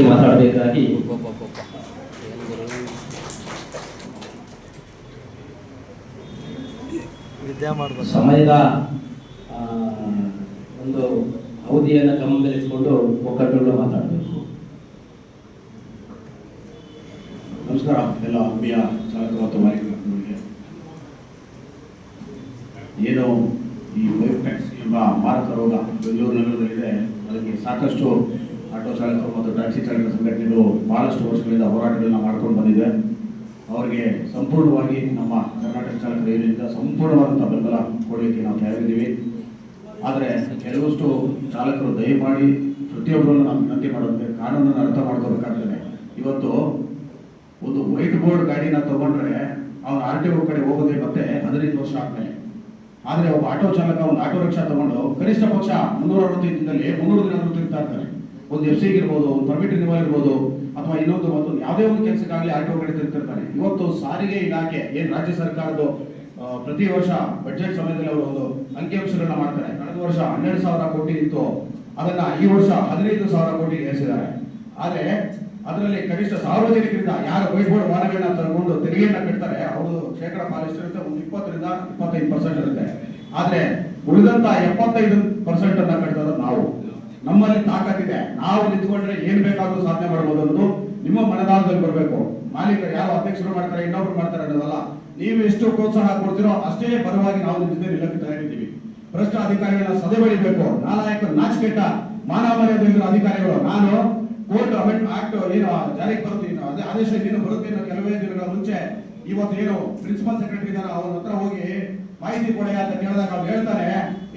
ಅಧ್ಯಕ್ಷರು ಮಾತಾಡಬೇಕಾಗಿ. ಸಮಯದ ಒಂದು ಅವಧಿಯನ್ನು ಗಮನದಲ್ಲಿಟ್ಕೊಂಡು ಒಕ್ಕಟ್ಟುಗಳು ಮಾತಾಡಬೇಕು. ನಮಸ್ಕಾರ ಎಲ್ಲ ಆತ್ಮೀಯ ಚಾಲಕ ಮತ್ತು ಮಾಲೀಕರಿಗೆ ಏನು ಈ ವೈಫ್ ಎಂಬ ಮಾರಕ ರೋಗ ಬೆಂಗಳೂರು ನಗರದಲ್ಲಿದೆ ಅದಕ್ಕೆ ಸಾಕಷ್ಟು ಆಟೋ ಚಾಲಕರು ಮತ್ತು ಟ್ಯಾಕ್ಸಿ ಚಾಲಕರ ಸಂಘಟನೆಗಳು ಬಹಳಷ್ಟು ವರ್ಷಗಳಿಂದ ಹೋರಾಟಗಳನ್ನ ಮಾಡ್ಕೊಂಡು ಬಂದಿದೆ ಅವರಿಗೆ ಸಂಪೂರ್ಣವಾಗಿ ನಮ್ಮ ಕರ್ನಾಟಕ ಚಾಲಕರ ಯೂನಿಯನ್ನಿಂದ ಸಂಪೂರ್ಣವಾದಂಥ ಬೆಂಬಲ ಕೊಡಲಿಕ್ಕೆ ನಾವು ತಯಾರಿದ್ದೀವಿ. ಆದರೆ ಕೆಲವಷ್ಟು ಚಾಲಕರು ದಯಮಾಡಿ ಪ್ರತಿಯೊಬ್ಬರನ್ನು ನಾವು ವಿನಂತಿ ಮಾಡುತ್ತೆ ಕಾನೂನನ್ನು ಅರ್ಥ ಮಾಡ್ಕೋಬೇಕಾಗ್ತದೆ. ಇವತ್ತು ಒಂದು ವೈಟ್ ಬೋರ್ಡ್ ಗಾಡಿನ ತಗೊಂಡ್ರೆ ಅವ್ನು ಆರ್ ಟಿ ಒ ಕಡೆ ಹೋಗೋದೇ ಮತ್ತೆ ಹದಿನೈದು ವರ್ಷ ಆದ್ಮೇಲೆ. ಆದರೆ ಒಬ್ಬ ಆಟೋ ಚಾಲಕ ಒಂದು ಆಟೋ ರಿಕ್ಷಾ ತಗೊಂಡು ಕನಿಷ್ಠ ಪಕ್ಷ ಮುನ್ನೂರ ಅರವತ್ತೈದು ದಿನದಲ್ಲಿ ಮುನ್ನೂರು ದಿನ ಒಂದು ಎಫ್ ಸಿಗೆ ಇರ್ಬೋದು, ಒಂದು ಪರ್ಮಿಟ್ ರಿನಿವಲ್ ಇರ್ಬೋದು ಅಥವಾ ಇನ್ನೊಂದು ಒಂದು ಯಾವುದೇ ಒಂದು ಕೆಲಸಕ್ಕಾಗಲಿ ಆಟೋ ಕಡೆ ತಿರ್ತಿರ್ತಾನೆ ಇವತ್ತು ಸಾರಿಗೆ ಇಲಾಖೆ, ಏನ್ ರಾಜ್ಯ ಸರ್ಕಾರದ್ದು ಪ್ರತಿ ವರ್ಷ ಬಜೆಟ್ ಸಮಯದಲ್ಲಿ ಅವರು ಒಂದು ಅಂಕಿಅಂಶಗಳನ್ನ ಮಾಡ್ತಾರೆ. ಕಳೆದ ವರ್ಷ ಹನ್ನೆರಡು ಸಾವಿರ ಕೋಟಿ ಇತ್ತು. ಅದನ್ನ ಈ ವರ್ಷ ಹದಿನೈದು ಸಾವಿರ ಕೋಟಿ ಏರಿಸಿದ್ದಾರೆ. ಆದ್ರೆ ಅದರಲ್ಲಿ ಕನಿಷ್ಠ ಸಾರ್ವಜನಿಕರಿಂದ ಯಾರು ವೈಭವ ವಾಹನಗಳನ್ನ ತಗೊಂಡು ತೆರಿಗೆಯನ್ನ ಕಟ್ತಾರೆ ಅವರು ಶೇಕಡ ಪಾಲಿಷ್ಟು ಇರುತ್ತೆ, ಒಂದು ಇಪ್ಪತ್ತರಿಂದ ಇಪ್ಪತ್ತೈದು ಪರ್ಸೆಂಟ್ ಇರುತ್ತೆ. ಆದ್ರೆ ಉಳಿದಂತ ಎಪ್ಪತ್ತೈದು ಪರ್ಸೆಂಟ್ ಅನ್ನ ಕಟ್ಟದ ನಾವು. ನಮ್ಮಲ್ಲಿ ತಾಕತ್ತಿದೆ. ನಾವು ನಿಂತ್ಕೊಂಡ್ರೆ ಏನ್ ಬೇಕಾದ್ರೂ ಸಾಧನೆ ಮಾಡಬಹುದು ಅನ್ನೋದು ನಿಮ್ಮ ಮನದಾಳದಲ್ಲಿ ಬರಬೇಕು. ಮಾಲೀಕರು ಯಾವ ಅಧ್ಯಕ್ಷರು ಮಾಡ್ತಾರೆ, ಇನ್ನೊಬ್ರು ಮಾಡ್ತಾರೆ ಅನ್ನೋದಲ್ಲ. ನೀವು ಎಷ್ಟು ಪ್ರೋತ್ಸಾಹ ಕೊಡ್ತೀರೋ ಅಷ್ಟೇ ಪರವಾಗಿ ನಾವು ಜೊತೆ ನಿಲ್ಲಕ್ಕೆ ತಯಾರಿದ್ದೀವಿ ಭ್ರಷ್ಟ ಅಧಿಕಾರಿಗಳನ್ನ ಸದೆಬಡಿಬೇಕು. ನಾಲಾಯಕ ನಾಚಿಕೆಟ್ಟ ಮಾನವ ಮರ್ಯಾದೆಗಳಿರೋ ಅಧಿಕಾರಿಗಳು. ನಾನು ಕೋರ್ಟ್ ಅಮೆಂಡ್ ಆಕ್ಟ್ ಏನು ಜಾರಿಗೆ ಬರುತ್ತೆ ಇನ್ನು ಅದೇ ಆದೇಶ ಏನು ಬರುತ್ತೆ ಕೆಲವೇ ದಿನಗಳ ಮುಂಚೆ ಇವತ್ತು ಏನು ಪ್ರಿನ್ಸಿಪಲ್ ಸೆಕ್ರೆಟರಿ ಇದಾರೆ, ಅವ್ರ ಹತ್ರ ಹೋಗಿ ಮಾಹಿತಿ ಕೊಡಿ ಅಂತ ಕೇಳಿದಾಗ ಅವ್ರು ಹೇಳ್ತಾರೆ,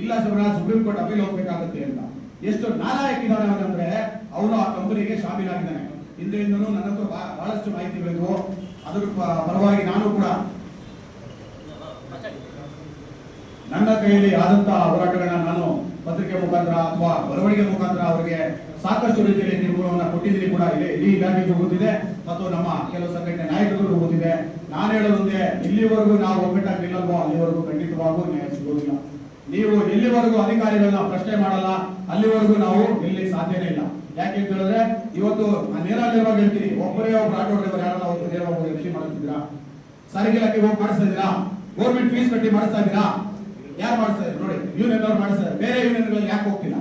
ಇಲ್ಲ ಶಿವರಾಜ್ ಸುಪ್ರೀಂ ಕೋರ್ಟ್ ಅಪೀಲ್ ಹೋಗ್ಬೇಕಾಗುತ್ತೆ ಅಂತ. ಎಷ್ಟು ನಾಲಾಯಕ ಇದ್ದಾನೆ ಅವನಂದ್ರೆ ಅವನು ಆ ಕಂಪನಿಗೆ ಶಾಮೀಲಾಗಿದ್ದಾನೆ. ಹಿಂದೆಯಿಂದನೂ ನನ್ನ ಹತ್ರ ಬಹಳ- ಬಹಳಷ್ಟು ಮಾಹಿತಿಗಳಿದ್ವು ಅದ್ರ ಪರವಾಗಿ ನಾನು ಕೂಡ ನನ್ನ ಕೈಯಲ್ಲಿ ಆದಂತಹ ಹೋರಾಟಗಳನ್ನ ನಾನು ಪತ್ರಿಕೆ ಮುಖಾಂತರ ಅಥವಾ ಬರವಣಿಗೆ ಮುಖಾಂತರ ಅವರಿಗೆ ಸಾಕಷ್ಟು ರೀತಿಯಲ್ಲಿ ನಿರ್ಮೂಲವನ್ನು ಕೊಟ್ಟಿದ್ದೀನಿ ಕೂಡ. ಇದೆ ಇಡೀ ಇಲಾಖೆಗೂ ಗೊತ್ತಿದೆ ಮತ್ತು ನಮ್ಮ ಕೆಲವು ಸಂಘಟನೆ ನಾಯಕರಿಗೂ ಗೊತ್ತಿದೆ ನಾನು ಹೇಳೋದೊಂದೇ ಇಲ್ಲಿವರೆಗೂ ನಾವು ಒಗ್ಗಟ್ಟಾಗಿಲ್ಲವೋ ಅಲ್ಲಿವರೆಗೂ ಖಂಡಿತವಾಗೂ ನ್ಯಾಯ ಸಿಗೋದಿಲ್ಲ. ನೀವು ಎಲ್ಲಿವರೆಗೂ ಅಧಿಕಾರಿಗಳನ್ನ ಪ್ರಶ್ನೆ ಮಾಡಲ್ಲ, ಅಲ್ಲಿವರೆಗೂ ನಾವು ಇಲ್ಲಿ ಸಾಧ್ಯನೇ ಇಲ್ಲ. ಯಾಕೆ ಅಂತ ಹೇಳಿದ್ರೆ, ಇವತ್ತು ನಾನು ಹೇಳ್ತೀನಿ. ಒಬ್ಬರೇ ಒಬ್ಬರು ಆಟೋ ಡ್ರೈವರ್ ಯಾರನ್ನ ಒಬ್ಬರು ನೇರವಾಗಿ ಎಫ್ ಸಿ ಮಾಡ್ತಿದ್ದೀರಾ ಸಾರಿಗೆ ಇಲಾಖೆ ಹೋಗಿ ಮಾಡಿಸ್ತಾ ಗೌರ್ಮೆಂಟ್ ಫೀಸ್ ಕಟ್ಟಿ ಮಾಡಿಸ್ತಾ ಇದ್ದೀರಾ? ಯಾರು ಮಾಡಿಸ್ತಾ ನೋಡಿ ಯೂನಿಯನ್ ಅವ್ರು ಮಾಡಿಸ್ತಾರೆ ಬೇರೆ ಯೂನಿಯನ್ಗಳಲ್ಲಿ ಯಾಕೆ ಹೋಗ್ತಿಲ್ಲ?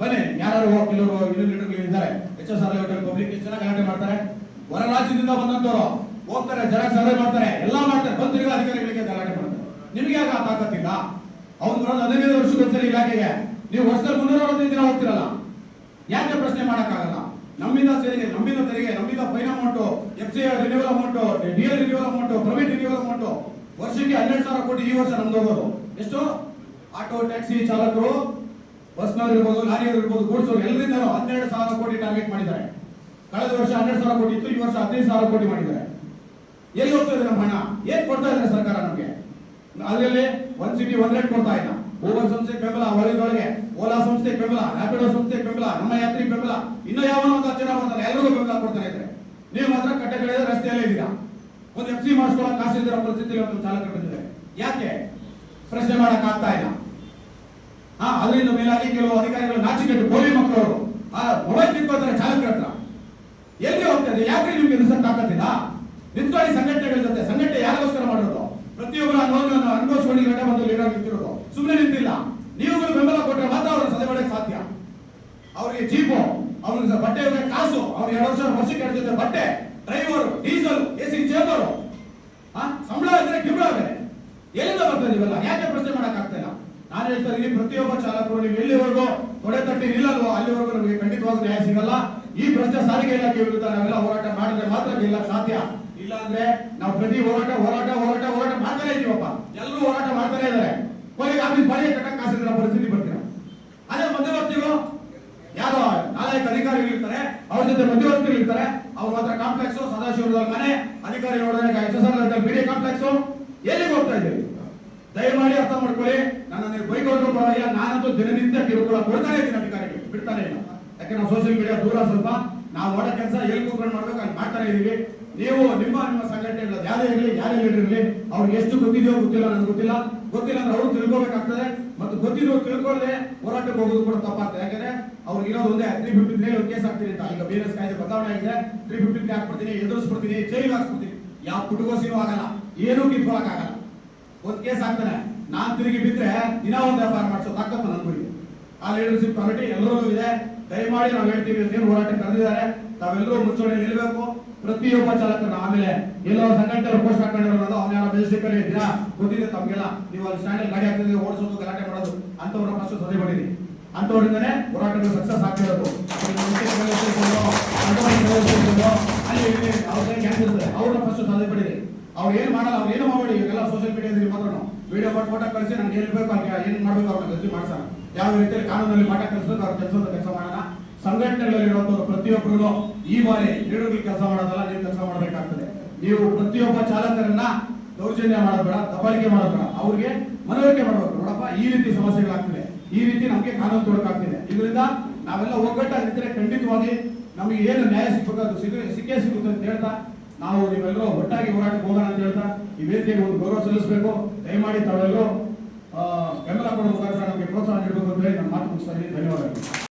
ಬನ್ನಿ, ಯಾರು ಕೆಲವರು ಯೂನಿಯನ್ ಲೀಡರ್ಗಳು ಇದ್ದಾರೆ? ಎಚ್ ಎಸ್ ಆರ್ ಪಬ್ಲಿಕ್ ಜನ ಗಲಾಟೆ ಮಾಡ್ತಾರೆ. ಹೊರ ರಾಜ್ಯದಿಂದ ಬಂದಂತವರು ಹೋಗ್ತಾರೆ, ಜನ ಸರ್ವೆ ಮಾಡ್ತಾರೆ, ಎಲ್ಲ ಮಾಡ್ತಾರೆ. ಬಂದು ಅಧಿಕಾರಿಗಳಿಗೆ ಗಲಾಟೆ ಮಾಡ್ತಾರೆ. ನಿಮಗೆ ಯಾಕೆ ಆ ತಾಕತ್ತಿಲ್ಲ ಅವ್ನು ಹದಿನೈದು ವರ್ಷಕ್ಕೆ ಒಂದ್ಸರಿ ಇಲಾಖೆಗೆ. ನೀವು ವರ್ಷದಲ್ಲಿ ಮುನ್ನೂರ ದಿನ ಹೋಗ್ತಿರಲ್ಲ. ಯಾಕೆ ಪ್ರಶ್ನೆ ಮಾಡೋಕ್ಕಾಗಲ್ಲ? ನಮ್ಮಿಂದ ತೆರಿಗೆ ನಮ್ಮಿಂದ ತೆರಿಗೆ, ನಮ್ಮಿಂದ fine amount F C renewal amount D L renewal amount private renewal amount ವರ್ಷಕ್ಕೆ ಹನ್ನೆರಡು ಸಾವಿರ ಕೋಟಿ ಈ ವರ್ಷ ನಮ್ದು ಎಷ್ಟು? ಆಟೋ, ಟ್ಯಾಕ್ಸಿ ಚಾಲಕರು, ಬಸ್ನವ್ರು ಇರ್ಬೋದು, ಲಾರಿಯವರು ಇರ್ಬೋದು ಗೂಡ್ಸೋರು ಎಲ್ಲರಿಂದ ಹನ್ನೆರಡು ಸಾವಿರ ಕೋಟಿ ಟಾರ್ಗೆಟ್ ಮಾಡಿದ್ದಾರೆ. ಕಳೆದ ವರ್ಷ ಹನ್ನೆರಡು ಸಾವಿರ ಕೋಟಿ ಇತ್ತು, ಈ ವರ್ಷ ಹದಿನೈದು ಸಾವಿರ ಕೋಟಿ ಮಾಡಿದ್ದಾರೆ. ಎಲ್ಲಿ ಹೋಗ್ತಾ ಇದೆ ನಮ್ಮ ಹಣ? ಏನ್ ಕೊಡ್ತಾ ಇದ್ದಾರೆ ಸರ್ಕಾರ ನಮ್ಗೆ? ಅದರಲ್ಲಿ ಒನ್ ಸಿಟಿ ಒಂದ್ ರೇಟ್ ಕೊಡ್ತಾ ಇಲ್ಲ ಓವರ್ ಸಂಸ್ಥೆ ಬೆಂಬಲ ಒಳಗೆ ಓಲಾ ಸಂಸ್ಥೆ ಬೆಂಬಲ ರ್ಯಾಪಿಡೋ ಸಂಸ್ಥೆ ಬೆಂಬಲ, ನಮ್ಮ ಯಾತ್ರಿ ಬೆಂಬಲ. ಇನ್ನು ಯಾವ ಜನ ಬರ್ತಾರೆ ಎಲ್ಲರಿಗೂ ಬೆಂಬಲ ಕೊಡ್ತಾರೆ ಇದ್ರೆ. ನೀವು ಮಾತ್ರ ಕಟ್ಟೆ ರಸ್ತೆಯಲ್ಲೇ ಇದ್ದೀರಾ. ಒಂದು ಎಫ್ ಸಿ ಮಾಡಿಸ್ಕೊಳ್ಳೋ ಕಾಸು ಇದ್ರ ಪರಿಸ್ಥಿತಿಯಲ್ಲಿ ಒಂದು ಚಾಲಕ ಬಂದಿದೆ ಯಾಕೆ? ಪ್ರಶ್ನೆ ಮಾಡಕ್ ಆಗ್ತಾ ಇಲ್ಲ. ಹಾ, ಅದರಿಂದ ಮೇಲಾಗಿ ಕೆಲವು ಅಧಿಕಾರಿಗಳು ನಾಚಿಕೆಟ್ಟು ಗೋಲಿ ಮಕ್ಕಳವರು. ಆ, ಮೊಬೈಲ್ ಕಿತ್ಕೋತಾರೆ ಚಾಲಕರ ಹತ್ರ. ಎಲ್ಲಿ ಹೋಗ್ತಾ ಇದೆ? ಯಾಕೆ ನಿಮ್ಗೆ ರಿಸಲ್ಟ್ ಹಾಕತ್ತಿಲ್ಲ ನಿಂತ್ಕೊಳ್ಳಿ ಸಂಘಟನೆಗಳ ಜೊತೆ ಸಂಘಟನೆ ಯಾರಿಗೋಸ್ಕರ ಮಾಡಿರೋದು ಪ್ರತಿಯೊಬ್ಬರ ಅನುಭವಿಸ್ಕೊಂಡು ಗಂಟೆ ಬಂದು ಲೀಡರ್ ನಿಂತಿರೋದು. ಸುಮ್ಮನೆ ನಿಂತಿಲ್ಲ. ನೀವುಗಳು ಬೆಂಬಲ ಕೊಟ್ಟರೆ ಮಾತ್ರ ಅವರ ಸದೆ ಮಾಡಕ್ಕೆ ಸಾಧ್ಯ. ಅವರಿಗೆ ಜೀಪು, ಅವ್ರಿಗೆ ಬಟ್ಟೆ ಕಾಸು, ಅವ್ರಿಗೆ ಎರಡು ವರ್ಷ ವರ್ಷಕ್ಕೆ ಎರಡು ಬಟ್ಟೆ driver diesel A C chamber ಸಂಬಳ ಇದ್ರೆ ಕಿಬ್ಳ ಬೇರೆ ಎಲ್ಲಿಂದ ಬರ್ತದೆ ಇವೆಲ್ಲ? ಯಾಕೆ ಪ್ರಶ್ನೆ ಮಾಡಕ್ ಆಗ್ತಾ ಇಲ್ಲ? ನಾನು ಹೇಳ್ತಾ ಇಲ್ಲಿ ಪ್ರತಿಯೊಬ್ಬ ಚಾಲಕರು ನೀವು ಎಲ್ಲಿವರೆಗೂ ಹೊಡೆ ತಟ್ಟಿ ನಿಲ್ಲಲ್ವೋ, ಅಲ್ಲಿವರೆಗೂ ನಮಗೆ ಖಂಡಿತವಾಗೂ ನ್ಯಾಯ ಸಿಗಲ್ಲ. ಈ ಪ್ರಶ್ನೆ ಸಾರಿಗೆ ಇಲಾಖೆ ವಿರುದ್ಧ ನಾವೆಲ್ಲ ಹೋರಾಟ ಮಾತ್ರ ಗೆಲ್ಲಕ್ ಸಾಧ್ಯ. ಇಲ್ಲ ಅಂದ್ರೆ ನಾವು ಪ್ರತಿ ಹೋರಾಟ ಹೋರಾಟ ಹೋರಾಟ ಹೋರಾಟ ಮಾಡ್ತಾನೆ ಇದೀವಪ್ಪ ಎಲ್ಲರೂ ಹೋರಾಟ ಮಾಡ್ತಾನೆ ಇದ್ದಾರೆ. ಕೊನೆಗೆ ಆಫೀಸ್ ಬಳಿ ಕಟ್ಟಕ್ ಪರಿಸ್ಥಿತಿ ಬರ್ತೀರ? ಅದೇ ಮಧ್ಯವರ್ತಿಗಳು, ಯಾರು ನಾಲ್ಕು ಅಧಿಕಾರಿಗಳು ಇರ್ತಾರೆ ಅವ್ರ ಜೊತೆ ಮಧ್ಯವರ್ತಿಗಳು ಇರ್ತಾರೆ ಅವ್ರ ಮಾತ್ರ ಕಾಂಪ್ಲೆಕ್ಸ್ ಸದಾಶಿವರದಲ್ಲಿ ಮನೆ, ಅಧಿಕಾರಿ ಆರ್ ಬಿಡಿ ಕಾಂಪ್ಲೆಕ್ಸ್ ಎಲ್ಲಿಗೆ ಹೋಗ್ತಾ ಇದ್ದೀವಿ ದಯಮಾಡಿ ಅರ್ಥ ಮಾಡ್ಕೊಳ್ಳಿ. ನನ್ನ ನೀವು ಬೈಕೊಂಡ್ರು ಪರವಾಗಿಲ್ಲ. ನಾನಂತೂ ದಿನನಿತ್ಯ ಕಿರುಕುಳ ಕೊಡ್ತಾನೆ ಇದ್ದೀನಿ ಅಧಿಕಾರಿಗಳಿಗೆ. ಬಿಡ್ತಾನೆ ಇಲ್ಲ. ಯಾಕೆ, ನಾವು ಸೋಷಿಯಲ್ ಮೀಡಿಯಾ ದೂರ ಸ್ವಲ್ಪ. ನಾವು ಮಾಡೋ ಕೆಲಸ ಎಲ್ಲಿ ಕೂತ್ಕೊಂಡು ಮಾಡ್ಬೇಕು ಅಲ್ಲಿ ಮಾಡ್ತಾನೆ ಇದೀವಿ ನೀವು ನಿಮ್ಮ ನಿಮ್ಮ ಇಲ್ಲ ಯಾರೇ ಇರಲಿ, ಯಾರೇ ಹೇಳಿರಲಿ ಅವ್ರಿಗೆ ಎಷ್ಟು ಗೊತ್ತಿದೆಯೋ ಗೊತ್ತಿಲ್ಲ, ನನಗೆ ಗೊತ್ತಿಲ್ಲ. ಗೊತ್ತಿಲ್ಲ ಅಂದ್ರೆ ಅವರು ತಿಳ್ಕೊಬೇಕಾಗ್ತದೆ. ಮತ್ತು ಗೊತ್ತಿರೋ ತಿಳ್ಕೊಳ್ಳದೆ ಹೋರಾಟಕ್ಕೆ ಹೋಗೋದು ಕೂಡ ತಪ್ಪಾಗ್ತದೆ. ಯಾಕಂದ್ರೆ ಅವ್ರಿಗೆ ಇರೋದು ಒಂದೇ ತ್ರೀ ಫಿಫ್ಟಿ ತ್ರೀ ಕೇಸ್ ಆಗ್ತೀನಿ ಅಂತ. ಈಗ ಬೇರೆ ಕಾಯ್ದೆ ಬದಲಾವಣೆ ಆಗಿದೆ. ತ್ರೀ ಫಿಫ್ಟಿ ತ್ರೀ ಹಾಕ್ಬಿಡ್ತೀನಿ, ಎದುರಿಸ್ಬಿಡ್ತೀನಿ ಜೈಲಿಗೆ ಹಾಕ್ಸ್ಬಿಡ್ತೀನಿ. ಯಾವ ಪುಟಗೋಸಿನೂ ಆಗಲ್ಲ, ಏನೂ ಕಿತ್ಕೊಳಕ್ ಆಗಲ್ಲ. ಒಂದ್ ಕೇಸ್ ಆಗ್ತಾನೆ ನಾನು ತಿರುಗಿ ಬಿದ್ರೆ ದಿನ ಒಂದು ವ್ಯಾಪಾರ ಮಾಡಿಸೋ ತಾಕತ್ತು ನನ್ನ ಆ ಲೀಡರ್ಶಿಪ್ ಕಮಿಟಿ ಎಲ್ಲರಿಗೂ ಇದೆ. ದಯಮಾಡಿ ನಾವು ಹೇಳ್ತೀವಿ ಏನು ಹೋರಾಟ ಕರೆದಿದ್ದಾರೆ. ತಾವೆಲ್ಲರೂ ಮುಚ್ಚೋಣೆ ನಿಲ್ಲಬೇಕು. ಪ್ರತಿಯೊಬ್ಬ ಚಾಲಕನ ಆಮೇಲೆ ಎಲ್ಲೋ ಸಂಘಟನೆ ಪೋಸ್ಟ್ ಹಾಕೊಂಡಿರೋದು ಅವನ ಯಾರೋ ಮೆಜೆಸ್ಟಿಕಲ್ಲಿ ಗೊತ್ತಿದೆ ತಮಗೆಲ್ಲ. ನೀವು ಅಲ್ಲಿ ಸ್ಟ್ಯಾಂಡ್ ಗಾಡಿ ಹಾಕ್ತಿದ್ದೀವಿ ಓಡಿಸೋದು, ಗಲಾಟೆ ಮಾಡೋದು ಅಂತವ್ರನ್ನ ಫಸ್ಟ್ ಸದೆ ಬಡೀರಿ ಅಂಥವ್ರಿಂದನೇ ಹೋರಾಟಗಳು ಸಕ್ಸಸ್ ಆಗ್ತಿರೋದು ಅಲ್ಲಿ ಅವ್ರನ್ನ ಫಸ್ಟ್ ಸದೆ ಬಡೀರಿ ಅವ್ರು ಏನು ಮಾಡಲ್ಲ, ಅವ್ರು ಏನು ಮಾಡಿ ಇವಾಗೆಲ್ಲ ಸೋಷಿಯಲ್ ಮೀಡಿಯಾದಲ್ಲಿ ಮಾತ್ರ ವಿಡಿಯೋ ಮಾಡಿ ಫೋಟೋ ಕಳಿಸಿ ನನಗೆ ಹೇಳ್ಬೇಕು ಬೇಕು ಏನು ಮಾಡಬೇಕು ಮಾಡ್ಬೇಕು ಅವ್ರನ್ನ ಗತಿ ಮಾಡ್ಸೋಣ. ಯಾವ ರೀತಿಯಲ್ಲಿ ಕಾನೂನಲ್ಲಿ ಪಾಠ ಕಲಿಸಬೇಕು, ಅವ್ರ ಕೆಲಸ ಕೆಲಸ ಮಾಡೋಣ. ಸಂಘಟನೆಗಳಲ್ಲಿರುವಂತವ್ರು ಪ್ರತಿಯೊಬ್ಬರು ಈ ಬಾರಿ ಲೀಡರ್ಗಳು ಕೆಲಸ ಮಾಡೋದಲ್ಲ, ನೀವು ಕೆಲಸ ಮಾಡಬೇಕಾಗ್ತದೆ. ನೀವು ಪ್ರತಿಯೊಬ್ಬ ಚಾಲಕರನ್ನ ದೌರ್ಜನ್ಯ ಮಾಡಬೇಡ ದಬ್ಬಾಳಿಕೆ ಮಾಡಬೇಡ ಅವ್ರಿಗೆ ಮನವರಿಕೆ ಮಾಡಬೇಕು. ನೋಡಪ್ಪ, ಈ ರೀತಿ ಸಮಸ್ಯೆಗಳಾಗ್ತಿದೆ. ಈ ರೀತಿ ನಮಗೆ ಕಾನೂನು ತೊಡಕಾಗ್ತಿದೆ. ಇದರಿಂದ ನಾವೆಲ್ಲ ಒಗ್ಗಟ್ಟಾಗಿ ಇದ್ರೆ ಖಂಡಿತವಾಗಿ ನಮಗೆ ಏನು ನ್ಯಾಯ ಸಿಗಬೇಕು ಸಿಗ, ಸಿಕ್ಕೇ ಸಿಗುತ್ತೆ ಅಂತ ಹೇಳ್ತಾ, ನಾವು ನೀವೆಲ್ಲರೂ ಒಟ್ಟಾಗಿ ಹೋರಾಟಕ್ಕೆ ಹೋಗೋಣ ಅಂತ ಹೇಳ್ತಾ, ಈ ವೇದಿಕೆಗೆ ಒಂದು ಗೌರವ ಸಲ್ಲಿಸಬೇಕು. ದಯಮಾಡಿ ತಾವೆಲ್ಲರೂ ಬೆಂಬಲ ಕೊಡುವ ಕಾರ್ಯಕ್ರಮಕ್ಕೆ ಪ್ರೋತ್ಸಾಹ ನೀಡಬೇಕು ನಮ್ಮ ಮಾತು ಮುಗಿಸ್ತಾ ಧನ್ಯವಾದಗಳು.